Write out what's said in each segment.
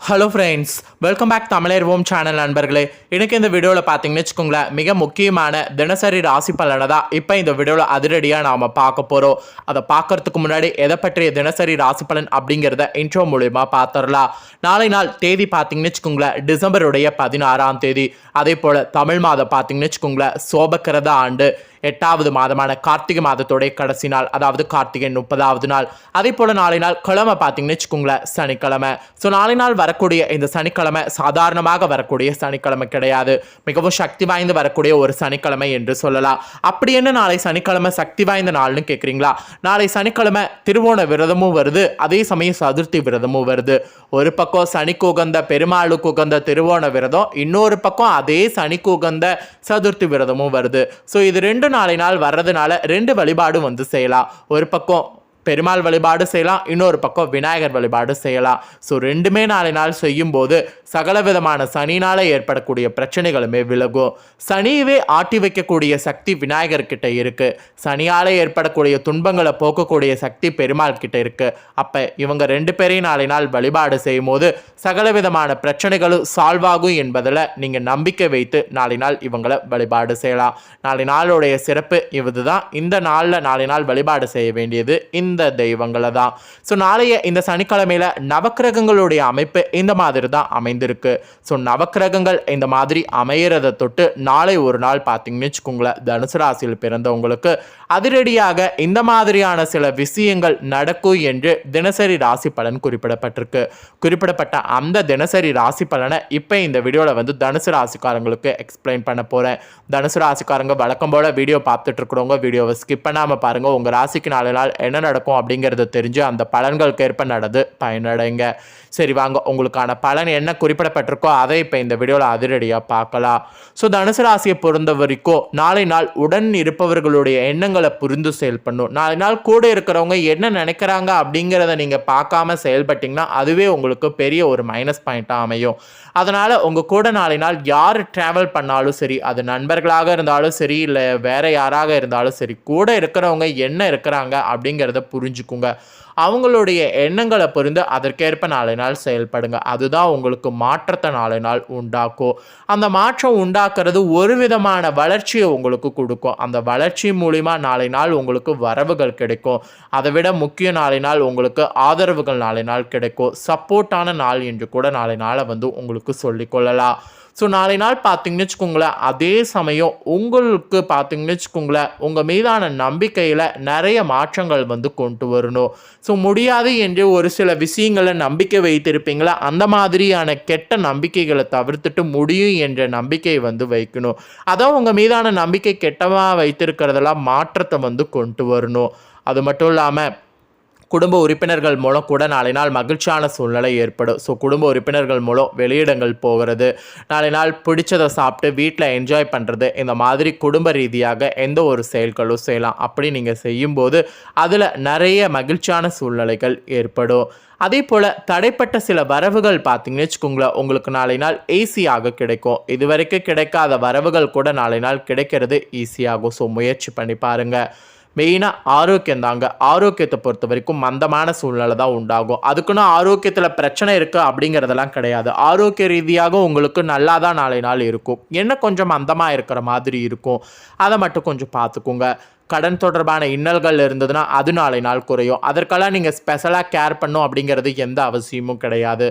Hello friends welcome back தமிழர்வோம் channel நண்பர்களே. எனக்கு இந்த வீடியோவில் பார்த்தீங்கன்னு வச்சுக்கோங்களேன் மிக முக்கியமான தினசரி ராசி பலனை தான் இப்போ இந்த வீடியோவில் அதிரடியாக நாம் பார்க்க போகிறோம் அதை பார்க்கறதுக்கு முன்னாடி எதை பற்றிய தினசரி ராசி பலன் அப்படிங்கிறத இன்ட்ரோ மூலியமாக பார்த்துடலாம் நாளை நாள் தேதி பார்த்தீங்கன்னு வச்சுக்கோங்களேன் டிசம்பருடைய பதினாறாம் தேதி. அதே போல் தமிழ் மாதம் பார்த்தீங்கன்னு வச்சுக்கோங்களேன் சோபக்கிறத ஆண்டு. எட்டாவது மாதமான கார்த்திகை மாதத்தோடைய கடைசி நாள் அதாவது கார்த்திகை முப்பதாவது நாள். அதே போல் நாளை நாள் கிழமை பார்த்தீங்கன்னு வச்சுக்கோங்களேன் சனிக்கிழமை. ஸோ நாளை நாள் வரக்கூடிய இந்த சனிக்கிழமை சாதாரணமாக வரக்கூடிய சனிக்கிழமை கிடையாது. மிகவும் சக்தி வாய்ந்து வரக்கூடிய ஒரு சனிக்கிழமை என்று சொல்லலாம். அப்படி என்ன நாளை சனிக்கிழமை சக்தி வாய்ந்த நாள்னு கேட்குறீங்களா நாளை சனிக்கிழமை திருவோண விரதமும் வருது அதே சமயம் சதுர்த்தி விரதமும் வருது. ஒரு பக்கம் சனிக்கு உகந்த பெருமாளுக்கு உகந்த திருவோண விரதம் இன்னொரு பக்கம் அதே சனிக்கு உகந்த சதுர்த்தி விரதமும் வருது. ஸோ இது ரெண்டு நாளை நாள் வர்றதுனால ரெண்டு வழிபாடும் வந்து செய்யலாம். ஒரு பக்கம் பெருமாள் வழிபாடு செய்யலாம் இன்னொரு பக்கம் விநாயகர் வழிபாடு செய்யலாம். ஸோ ரெண்டுமே நாளை நாள் செய்யும்போது சகல விதமான சனினால் ஏற்படக்கூடிய பிரச்சனைகளுமே விலகும். சனியவே ஆட்டி வைக்கக்கூடிய சக்தி விநாயகர் கிட்ட இருக்கு. சனியால் ஏற்படக்கூடிய துன்பங்களை போக்கக்கூடிய சக்தி பெருமாள் கிட்ட இருக்கு. அப்போ இவங்க ரெண்டு பேரையும் நாளை நாள் வழிபாடு செய்யும் போது சகல விதமான பிரச்சனைகளும் சால்வ் ஆகும் என்பதில் நீங்கள் நம்பிக்கை வைத்து நாளை நாள் இவங்களை வழிபாடு செய்யலாம். நாளை நாளுடைய சிறப்பு இதுதான். இந்த நாளில் நாளை நாள் வழிபாடு செய்ய வேண்டியது. இந்த தெய்வங்களை தான். ஸோ நாளைய இந்த சனிக்கிழமையில் நவக்கிரகங்களுடைய அமைப்பு இந்த மாதிரி தான் அமைந்திருக்கு. ஸோ நவக்கிரகங்கள் இந்த மாதிரி அமையிறதை தொட்டு நாளை ஒரு நாள் பார்த்தீங்கன்னு வச்சுக்கோங்களேன் தனுசு ராசியில் பிறந்தவங்களுக்கு அதிரடியாக இந்த மாதிரியான சில விஷயங்கள் நடக்கும் என்று தினசரி ராசி பலன் குறிப்பிடப்பட்டிருக்கு. குறிப்பிடப்பட்ட அந்த தினசரி ராசி பலனை இப்போ இந்த வீடியோவில் வந்து தனுசு ராசிக்காரங்களுக்கு எக்ஸ்பிளைன் பண்ண போகிறேன் தனுசு ராசிக்காரங்க வழக்கம் போல் வீடியோ பார்த்துட்டு இருக்கிறவங்க வீடியோவை ஸ்கிப் பண்ணாமல் பாருங்கள் உங்கள் ராசிக்கு நாலு நாள் என்ன நடக்கும் அப்படிங்கிறத தெரிஞ்சு அந்த பலன்களுக்கு ஏற்ப நடந்து பயனடைங்க. சரி வாங்க. உங்களுக்கான பலன் என்ன குறிப்பிடப்பட்டிருக்கோ அதை இப்போ இந்த வீடியோவில் அதிரடியாக பார்க்கலாம். ஸோ தனுசு ராசியை பொறுத்த வரைக்கும் நாளை நாள் உடன் இருப்பவர்களுடைய எண்ணங்களை புரிந்து செயல்படணும். நாளை நாள் கூட இருக்கிறவங்க என்ன நினைக்கிறாங்க அப்படிங்கிறத நீங்கள் பார்க்காம செயல்பட்டிங்கன்னா அதுவே உங்களுக்கு பெரிய ஒரு மைனஸ் பாயிண்ட்டாக அமையும். அதனால் உங்கள் கூட நாளை நாள் யார் ட்ராவல் பண்ணாலும் சரி அது நண்பர்களாக இருந்தாலும் சரி இல்லை வேறு யாராக இருந்தாலும் சரி கூட இருக்கிறவங்க என்ன இருக்கிறாங்க அப்படிங்கிறத புரிஞ்சுக்குங்க. அவங்களுடைய எண்ணங்களை புரிந்து அதற்கேற்ப நாளை நாள் செயல்படுங்க. அதுதான் உங்களுக்கு மாற்றத்தை நாளை நாள் உண்டாக்கும். அந்த மாற்றம் உண்டாக்குறது ஒரு விதமான வளர்ச்சியை உங்களுக்கு கொடுக்கும். அந்த வளர்ச்சி மூலிமா நாளை நாள் உங்களுக்கு வரவுகள் கிடைக்கும். அதை விட முக்கிய நாளை நாள் உங்களுக்கு ஆதரவுகள் நாளை நாள் கிடைக்கும். சப்போர்ட்டான நாள் என்று கூட நாளை நாளை வந்து உங்களுக்கு சொல்லிக்கொள்ளலாம் ஸோ நாளை நாள் பார்த்தீங்கன்னு வச்சுக்கோங்களேன் அதே சமயம் உங்களுக்கு பார்த்தீங்கன்னு வச்சுக்கோங்களேன் உங்கள் மீதான நம்பிக்கையில் நிறைய மாற்றங்கள் வந்து கொண்டு வரணும். ஸோ முடியாது என்று ஒரு சில விஷயங்களை நம்பிக்கை வைத்திருப்பீங்களா? அந்த மாதிரியான கெட்ட நம்பிக்கைகளை தவிர்த்துட்டு முடியும் என்ற நம்பிக்கை வந்து வைக்கணும். அதான் உங்கள் மீதான நம்பிக்கை கெட்டமாக வைத்திருக்கிறதெல்லாம் மாற்றத்தை வந்து கொண்டு வரணும். அது மட்டும் இல்லாமல் குடும்ப உறுப்பினர்கள் மூலம் கூட நாளை நாள் மகிழ்ச்சியான சூழ்நிலை ஏற்படும். ஸோ குடும்ப உறுப்பினர்கள் மூலம் வெளியிடங்கள் போகிறது. நாளை நாள் பிடிச்சதை சாப்பிட்டு வீட்டில் என்ஜாய் பண்ணுறது இந்த மாதிரி குடும்ப ரீதியாக எந்த ஒரு செயல்களும் செய்யலாம். அப்படி நீங்கள் செய்யும்போது அதில் நிறைய மகிழ்ச்சியான சூழ்நிலைகள் ஏற்படும். அதே போல் தடைப்பட்ட சில வரவுகள் பார்த்தீங்கன்னு வச்சுக்கோங்களேன் உங்களுக்கு நாளை நாள் ஈஸியாக கிடைக்கும். இதுவரைக்கும் கிடைக்காத வரவுகள் கூட நாளை நாள் கிடைக்கிறது ஈஸியாகும் ஸோ முயற்சி பண்ணி பாருங்கள் மெயினாக ஆரோக்கியம் தாங்க ஆரோக்கியத்தை பொறுத்த வரைக்கும் மந்தமான சூழ்நிலை தான் உண்டாகும். அதுக்குன்னு ஆரோக்கியத்தில் பிரச்சனை இருக்குது அப்படிங்கிறதெல்லாம் கிடையாது. ஆரோக்கிய ரீதியாக உங்களுக்கு நல்லா தான் நாளை நாள் இருக்கும். என்ன கொஞ்சம் மந்தமாக இருக்கிற மாதிரி இருக்கும். அதை மட்டும் கொஞ்சம் பார்த்துக்கோங்க. கடன் தொடர்பான இன்னல்கள் இருந்ததுன்னா அது நாளை நாள் குறையும். அதற்கெல்லாம் நீங்கள் ஸ்பெஷலாக கேர் பண்ணும் அப்படிங்கிறது எந்த அவசியமும் கிடையாது.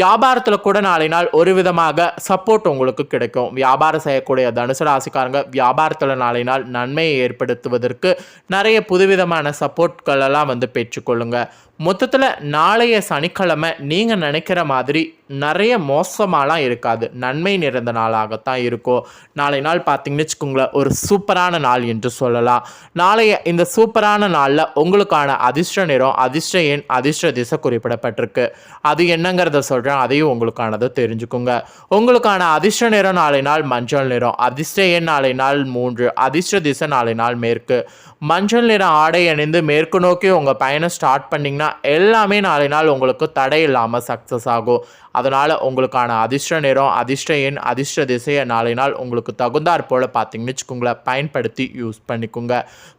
வியாபாரத்தில் கூட நாளை நாள் ஒரு விதமாக சப்போர்ட் உங்களுக்கு கிடைக்கும். வியாபாரம் செய்யக்கூடிய தனுசு ராசிக்காரங்க வியாபாரத்தில் நாளை நாள் நன்மையை ஏற்படுத்துவதற்கு நிறைய புதுவிதமான சப்போர்ட்களெல்லாம் வந்து பெற்றுக்கொள்ளுங்க. மொத்தத்தில் நாளைய சனிக்கிழமை நீங்கள் நினைக்கிற மாதிரி நிறைய மோசமாலாம் இருக்காது. நன்மை நிறைந்த நாளாகத்தான் இருக்கும். நாளை நாள் பார்த்தீங்கன்னு வச்சுக்கோங்களேன் ஒரு சூப்பரான நாள் என்று சொல்லலாம். நாளைய இந்த சூப்பரான நாளில் உங்களுக்கான அதிர்ஷ்ட நிறம் அதிர்ஷ்ட எண் அதிர்ஷ்ட திசை குறிப்பிடப்பட்டிருக்கு. அது என்னங்கிறத சொல்கிறேன் அதையும் உங்களுக்கானதை தெரிஞ்சுக்கோங்க. உங்களுக்கான அதிர்ஷ்ட நிறம் நாளை நாள் மஞ்சள் நிறம் அதிர்ஷ்ட எண் நாளை நாள் மூன்று அதிர்ஷ்ட திசை நாளை நாள் மேற்கு. மஞ்சள் நிற ஆடை அணிந்து மேற்கு நோக்கி உங்கள் பயணம் ஸ்டார்ட் பண்ணிங்கன்னா எல்லாமே நாளை நாள் உங்களுக்கு தடை இல்லாமல் சக்ஸஸ் ஆகும். அதனால் உங்களுக்கான அதிர்ஷ்ட நிறம் அதிர்ஷ்ட எண் அதிர்ஷ்ட திசையை நாளை நாள் உங்களுக்கு தகுந்தாற் போல் பார்த்தீங்கன்னு வச்சுக்கோங்களேன். பயன்படுத்தி யூஸ் பண்ணிக்கோங்க.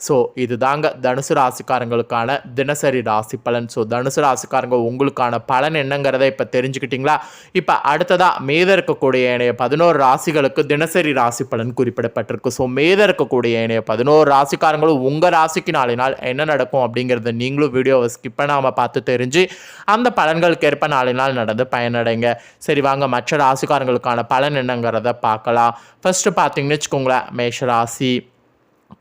ஸோ இதுதாங்க தனுசு ராசிக்காரங்களுக்கான தினசரி ராசி பலன். ஸோ தனுசு ராசிக்காரங்க உங்களுக்கான பலன் என்னங்கிறத இப்போ தெரிஞ்சுக்கிட்டீங்களா? இப்போ அடுத்ததாக மேத இருக்கக்கூடிய ஏனைய பதினோரு ராசிகளுக்கு தினசரி ராசி பலன் குறிப்பிடப்பட்டிருக்கு. ஸோ மேத இருக்கக்கூடிய ஏனைய பதினோரு ராசிக்காரங்களும் உங்கள் ராசிக்கு நாளை நாள் என்ன நடக்கும் அப்படிங்கிறத நீங்களும் வீடியோவை ஸ்கிப் பண்ணாமல் பார்த்து தெரிஞ்சு அந்த பலன்களுக்கு ஏற்ப நாளை நாள் நடந்து பயனடைங்க சரி வாங்க மற்ற ராசிக்காரங்களுக்கான பலன் என்னங்கிறத பார்க்கலாம். ஃபர்ஸ்ட் பார்த்தீங்கன்னு வச்சுக்கோங்களேன் மேஷ ராசி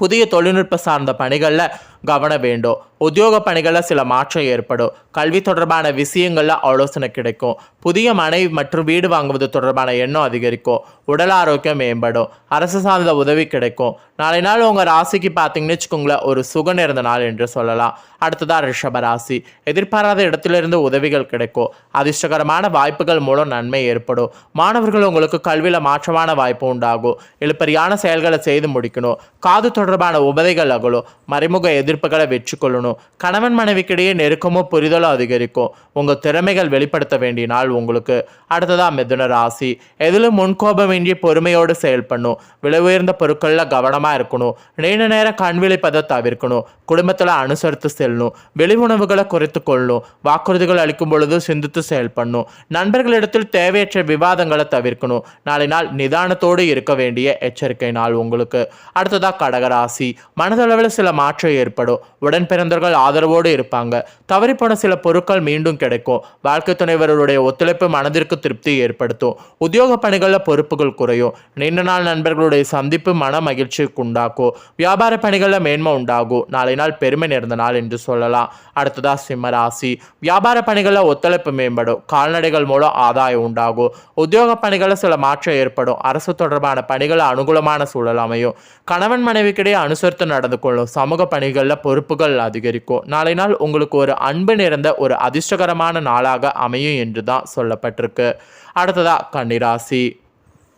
புதிய தொழில்நுட்ப சார்ந்த பணிகளில் கவனம் வேண்டும் உத்தியோக பணிகளில் சில மாற்றம் ஏற்படும். கல்வி தொடர்பான விஷயங்களில் ஆலோசனை கிடைக்கும். புதிய மனை மற்றும் வீடு வாங்குவது தொடர்பான எண்ணம் அதிகரிக்கும். உடல் ஆரோக்கியம் மேம்படும். அரசு சார்ந்த உதவி கிடைக்கும். நாளை நாள் உங்கள் ராசிக்கு பார்த்தீங்கன்னு வச்சுக்கோங்களேன் ஒரு சுக நிறைந்த நாள் என்று சொல்லலாம். அடுத்ததாக ரிஷப ராசி. எதிர்பாராத இடத்திலிருந்து உதவிகள் கிடைக்கும். அதிர்ஷ்டகரமான வாய்ப்புகள் மூலம் நன்மை ஏற்படும். மாணவர்கள் உங்களுக்கு கல்வியில் மாற்றமான வாய்ப்பு உண்டாகும். இழுப்பறியான செயல்களை செய்து முடிக்கணும். காது தொடர்பான உபதைகள் அகலும். மறைமுக எதிர் எதிர்ப்புகளை வெற்றி கொள்ளணும் கணவன் மனைவிக்கிடையே நெருக்கமும் புரிதலும் அதிகரிக்கும். உங்கள் திறமைகள் வெளிப்படுத்த வேண்டிய நாள் உங்களுக்கு. அடுத்ததா மிதுன ராசி. எதிலும் முன்கோபமின்றி பொறுமையோடு செயல்படணும். விலை உயர்ந்த பொருட்களில் கவனமாக இருக்கணும். நீண்ட நேரம் கண் விழிப்பதை தவிர்க்கணும். குடும்பத்தில் அனுசரித்து செல்லணும். வெளி உணவுகளை குறைத்து கொள்ளணும். வாக்குறுதிகள் அளிக்கும் பொழுது சிந்தித்து செயல்படணும். நண்பர்களிடத்தில் தேவையற்ற விவாதங்களை தவிர்க்கணும். நாளை நாள் நிதானத்தோடு இருக்க வேண்டிய எச்சரிக்கை நாள் உங்களுக்கு. அடுத்ததா கடகராசி. மனதளவில் சில மாற்றம் ஏற்படும் உடன் பிறந்தவர்கள் ஆதரவோடு இருப்பாங்க. தவறிப்போன சில பொருட்கள் மீண்டும் கிடைக்கும். வாழ்க்கை துணைவர்களுடைய ஒத்துழைப்பு மனதிற்கு திருப்தி ஏற்படுத்தும். உத்தியோக பணிகளில் பொறுப்புகள் குறையும். நீண்ட நாள் நண்பர்களுடைய சந்திப்பு மன மகிழ்ச்சிக்கு உண்டாக்கும். வியாபார பணிகளில் மேன்மை உண்டாகும். நாளை நாள் பெருமை நேர்ந்த நாள் என்று சொல்லலாம். அடுத்ததா சிம்ம ராசி. வியாபார பணிகளில் ஒத்துழைப்பு மேம்படும். கால்நடைகள் மூலம் ஆதாயம் உண்டாகும். உத்தியோக பணிகளில் சில மாற்றம் ஏற்படும். அரசு தொடர்பான பணிகள் அனுகூலமான சூழல் அமையும். கணவன் மனைவிக்கிடையே அனுசரித்து நடந்து கொள்ளும். சமூக பணிகளில் பொறுப்புகள் அதிகரிக்கும். நாளை நாள் உங்களுக்கு ஒரு அன்பு நிறைந்த ஒரு அதிர்ஷ்டகரமான நாளாக அமையும் என்று தான் சொல்லப்பட்டிருக்கு. அடுத்ததா கன்னிராசி.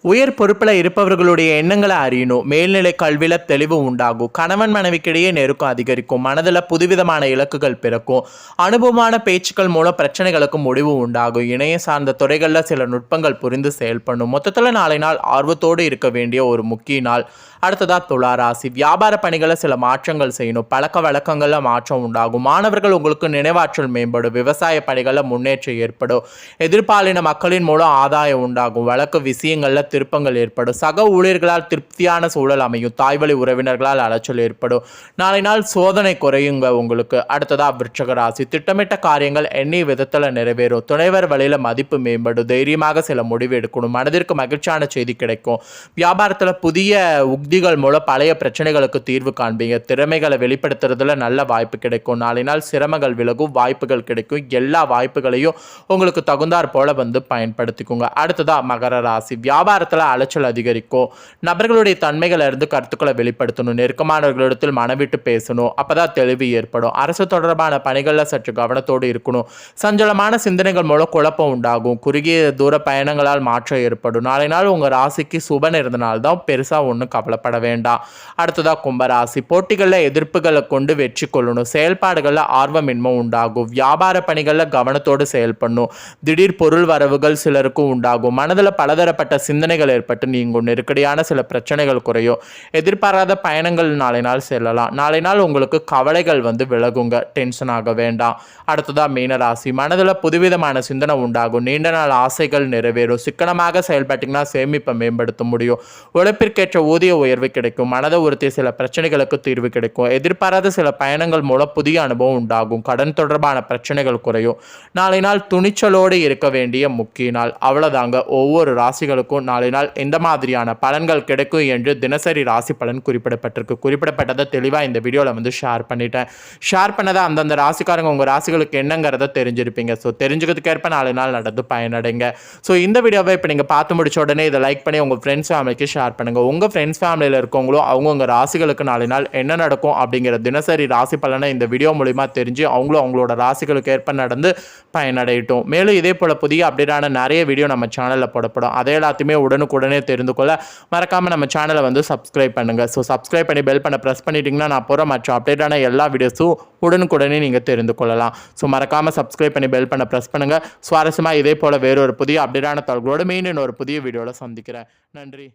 உயர் பொறுப்பில் இருப்பவர்களுடைய எண்ணங்களை அறியணும். மேல்நிலை கல்வியில் தெளிவு உண்டாகும். கணவன் மனைவிக்கிடையே நெருக்கம் அதிகரிக்கும். மனதில் புதுவிதமான இலக்குகள் பிறக்கும். அனுபவமான பேச்சுக்கள் மூலம் பிரச்சனைகளுக்கு முடிவு உண்டாகும். இணைய சார்ந்த துறைகளில் சில நுட்பங்கள் புரிந்து செயல்படும் மொத்தத்தில் நாளை நாள் ஆர்வத்தோடு இருக்க வேண்டிய ஒரு முக்கிய நாள். அடுத்ததா துலா ராசி. வியாபார பணிகளை சில மாற்றங்கள் செய்யணும். பழக்க வழக்கங்களில் மாற்றம் உண்டாகும். மாணவர்கள் உங்களுக்கு நினைவாற்றல் மேம்படும். விவசாய பணிகளில் முன்னேற்றம் ஏற்படும். எதிர்பாலின மக்களின் மூலம் ஆதாயம் உண்டாகும். வழக்கு விஷயங்களில் திருப்பங்கள் ஏற்படும். சக ஊழியர்களால் திருப்தியான சூழல் அமையும். தாய்வழி உறவினர்களால் அலைச்சல் ஏற்படும். நாளை நாள் சோதனை குறையுங்க உங்களுக்கு. அடுத்ததா விருட்சக ராசி திட்டமிட்ட காரியங்கள் எண்ணி விதத்தில் நிறைவேறும். துணைவர் வழியில் மதிப்பு மேம்படும். தைரியமாக சில முடிவு எடுக்கணும். மனதிற்கு மகிழ்ச்சியான செய்தி கிடைக்கும். வியாபாரத்தில் புதிய உக்திகள் மூலம் பழைய பிரச்சனைகளுக்கு தீர்வு காண்பீங்க. திறமைகளை வெளிப்படுத்துறதுல நல்ல வாய்ப்பு கிடைக்கும். நாளை நாள் சிரமங்கள் விலகும். வாய்ப்புகள் கிடைக்கும். எல்லா வாய்ப்புகளையும் உங்களுக்கு தகுந்தாற் போல வந்து பயன்படுத்திக்கோங்க. அடுத்ததா மகர ராசி. வியாபாரத்தில் அலைச்சல் அதிகரிக்கும். நபர்களுடைய தன்மைகளை இருந்து கருத்துக்களை வெளிப்படுத்தணும். நெருக்கமானவர்களிடத்தில் மனவிட்டு பேசணும். அப்பதான் தெளிவு ஏற்படும். அரசு தொடர்பான பணிகளில் சற்று கவனத்தோடு இருக்கணும். சஞ்சலமான சிந்தனைகள் மூலம் குழப்பம் உண்டாகும். குறுகிய தூர பயணங்களால் மாற்றம் ஏற்படும். நாளை நாள் உங்கள் ராசிக்கு சுபன் இருந்தனால்தான் பெருசாக ஒன்றும் கவலைப்பட வேண்டாம். அடுத்ததாக கும்பராசி. போட்டிகளில் எதிர்ப்புகளை கொண்டு வெற்றி கொள்ளணும். செயல்பாடுகளில் ஆர்வமின்மை உண்டாகும். வியாபார பணிகளில் கவனத்தோடு செயல்படணும். திடீர் பொருள் வரவுகள் சிலருக்கும் உண்டாகும். மனதில் பலதரப்பட்ட சிந்தனை பிரச்சனைகள் ஏற்பட்டு நீங்கும். நெருக்கடியான சில பிரச்சனைகள் குறையும். எதிர்பாராத பயணங்கள் நாளை நாள் செல்லலாம். நாளை நாள் உங்களுக்கு கவலைகள் வந்து விலகுங்க. டென்ஷன் ஆக வேண்டாம். அடுத்ததாக மீனராசி. மனதில் புதுவிதமான சிந்தனை உண்டாகும். நீண்ட நாள் ஆசைகள் நிறைவேறும். சிக்கனமாக செயல்பட்டிங்கன்னா சேமிப்பை மேம்படுத்த முடியும். உழைப்பிற்கேற்ற ஊதிய உயர்வு கிடைக்கும். மனதை உறுத்திய சில பிரச்சனைகளுக்கு தீர்வு கிடைக்கும். எதிர்பாராத சில பயணங்கள் மூலம் புதிய அனுபவம் உண்டாகும். கடன் தொடர்பான பிரச்சனைகள் குறையும். நாளை நாள் துணிச்சலோடு இருக்க வேண்டிய முக்கிய நாள். அவ்வளோதாங்க ஒவ்வொரு ராசிகளுக்கும் நாளை நாளினால் இந்த மாதிரியான பலன்கள் கிடைக்கும் என்று தினசரி ராசி பலன் குறிப்பிடப்பட்டிருக்கு. குறிப்பிடப்பட்டதை தெளிவாக இந்த வீடியோவில் வந்து ஷேர் பண்ணிட்டேன். ஷேர் பண்ணதை அந்தந்த ராசிக்காரங்க உங்கள் ராசிகளுக்கு என்னங்கிறத தெரிஞ்சிருப்பீங்க. ஸோ தெரிஞ்சுக்கிறதுக்கேற்ப நாலு நாள் நடந்து பயனடைங்க. ஸோ இந்த வீடியோவை இப்போ நீங்கள் பார்த்து முடிச்ச உடனே இதை லைக் பண்ணி உங்கள் ஃப்ரெண்ட்ஸ் ஃபேமிலிக்கு ஷேர் பண்ணுங்கள் உங்கள் ஃப்ரெண்ட்ஸ் ஃபேமிலியில் இருக்கவங்களும் அவங்கவுங்க ராசிகளுக்கு நாலு நாள் என்ன நடக்கும் அப்படிங்கிற தினசரி ராசி பலனை இந்த வீடியோ மூலிமா தெரிஞ்சு அவங்களும் அவங்களோட ராசிகளுக்கு ஏற்ப நடந்து பயனடையட்டும். மேலும் இதே போல் புதிய அப்டேட்டான நிறைய வீடியோ நம்ம சேனலில் போடப்படும். அதை எல்லாத்தையுமே உடனுக்குடனே தெரிந்து கொள்ள மறக்காமல் நம்ம சேனலை வந்து சப்ஸ்கிரைப் பண்ணுங்கள் ஸோ சப்ஸ்கிரைப் பண்ணி பெல் பண்ண ப்ரெஸ் பண்ணிட்டீங்கன்னா நான் போகிற மற்ற அப்டேட்டான எல்லா வீடியோஸும் உடனுக்குடனே நீங்கள் தெரிந்து கொள்ளலாம். ஸோ மறக்காமல் சப்ஸ்கிரைப் பண்ணி பெல் பண்ண ப்ரெஸ் பண்ணுங்கள் சுவாரஸ்யமாக இதே போல் வேறொரு புதிய அப்டேட்டான தகவலோடு மீண்டும் ஒரு புதிய வீடியோவில் சந்திக்கிறேன். நன்றி.